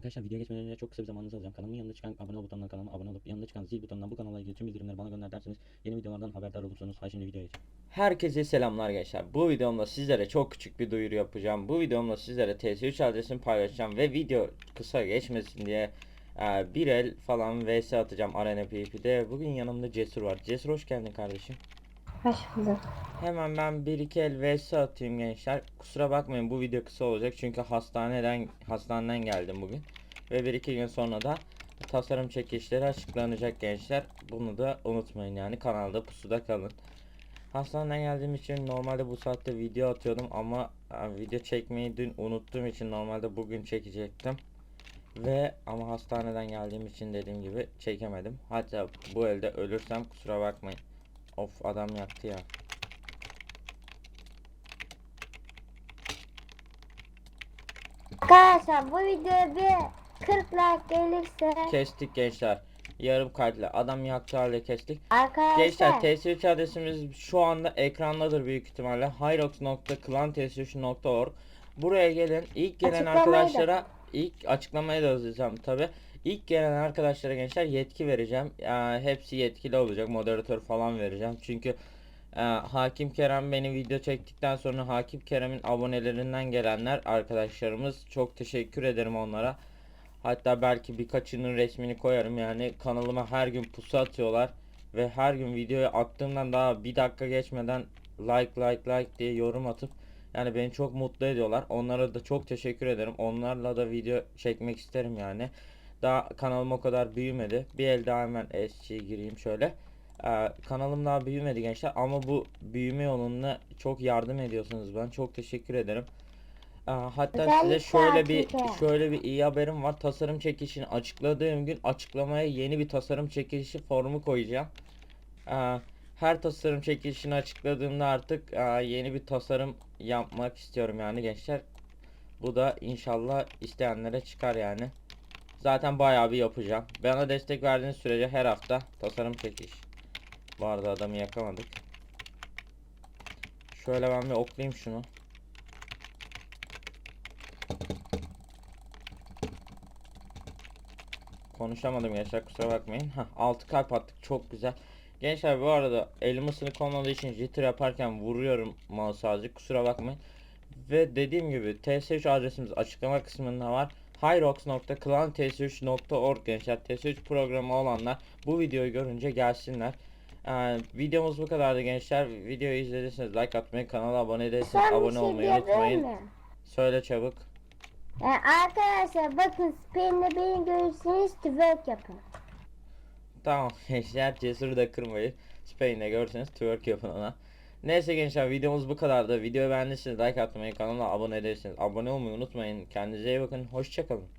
Arkadaşlar videoya geçmeden önce çok kısa bir zamanınızı alacağım. Kanalımın yanında çıkan abone ol butonuna kanalıma abone olup yanında çıkan zil butonundan bu kanala ilgili tüm bildirimleri bana gönder derseniz yeni videolardan haberdar olursunuz. Hadi şimdi videoya geçelim. Herkese selamlar gençler. Bu videomda sizlere çok küçük bir duyuru yapacağım. Bu videomda sizlere TS3 adresini paylaşacağım ve video kısa geçmesin diye e, bir el falan vs atacağım Arena PvP'de. Bugün yanımda Cesur var. Cesur hoş geldin kardeşim. Hoş. Hemen ben bir iki el vs atayım gençler. Kusura bakmayın bu video kısa olacak çünkü hastaneden hastaneden geldim bugün. Ve bir iki gün sonra da tasarım çekişleri açıklanacak gençler. Bunu da unutmayın yani kanalda pusuda kalın. Hastaneden geldiğim için normalde bu saatte video atıyordum ama e, video çekmeyi dün unuttuğum için normalde bugün çekecektim. Ve ama hastaneden geldiğim için dediğim gibi çekemedim. Hatta bu elde ölürsem kusura bakmayın. Of adam yaktı ya. Arkadaşlar bu videoya bir 40 like gelirse Kestik gençler. Yarım kalple adam yaktı halde kestik. arkadaşlar Gençler TS3 adresimiz şu anda ekrandadır büyük ihtimalle. hyrox.klantс3.org Buraya gelin. İlk gelen Açıklamayı da- arkadaşlara ilk açıklamayı da yazacağım tabi. İlk gelen arkadaşlara gençler yetki vereceğim. Yani hepsi yetkili olacak. Moderatör falan vereceğim. Çünkü e, Hakim Kerem beni video çektikten sonra Hakim Kerem'in abonelerinden gelenler arkadaşlarımız çok teşekkür ederim onlara. Hatta belki birkaçının resmini koyarım yani kanalıma her gün pusu atıyorlar ve her gün videoyu attığımdan daha bir dakika geçmeden like like like diye yorum atıp yani beni çok mutlu ediyorlar. Onlara da çok teşekkür ederim. Onlarla da video çekmek isterim yani. Daha kanalım o kadar büyümedi. Bir el daha hemen SC gireyim şöyle. Ee, kanalım daha büyümedi gençler ama bu büyüme yolunda çok yardım ediyorsunuz ben çok teşekkür ederim. Ee, hatta size Özellikle şöyle bir Akif'e. şöyle bir iyi haberim var. Tasarım çekişini açıkladığım gün açıklamaya yeni bir tasarım çekilişi formu koyacağım. Ee, her tasarım çekilişini açıkladığımda artık e, yeni bir tasarım yapmak istiyorum yani gençler. Bu da inşallah isteyenlere çıkar yani. Zaten bayağı bir yapacağım. Bana destek verdiğiniz sürece her hafta tasarım çekiş. Bu arada adamı yakamadık. Şöyle ben bir oklayayım şunu. Konuşamadım gençler kusura bakmayın. Hah 6 kalp attık çok güzel. Gençler bu arada elim ısınık olmadığı için jitter yaparken vuruyorum mouse azıcık kusura bakmayın. Ve dediğim gibi TS3 adresimiz açıklama kısmında var. hyrox.klantс3.org gençler TS3 programı olanlar bu videoyu görünce gelsinler. Ee, videomuz bu kadardı gençler. Videoyu izlediyseniz like atmayı, kanala abone değilseniz son bir abone şey olmayı diyebilir unutmayın. mi? Söyle çabuk. Yani arkadaşlar bakın Spain'de beni görürseniz twerk yapın. Tamam gençler cesur da kırmayın. Spain'de görseniz twerk yapın ona. Neyse gençler videomuz bu kadardı. Videoyu beğendiyseniz like atmayı, kanala abone değilseniz abone olmayı unutmayın. Kendinize iyi bakın. Hoşçakalın.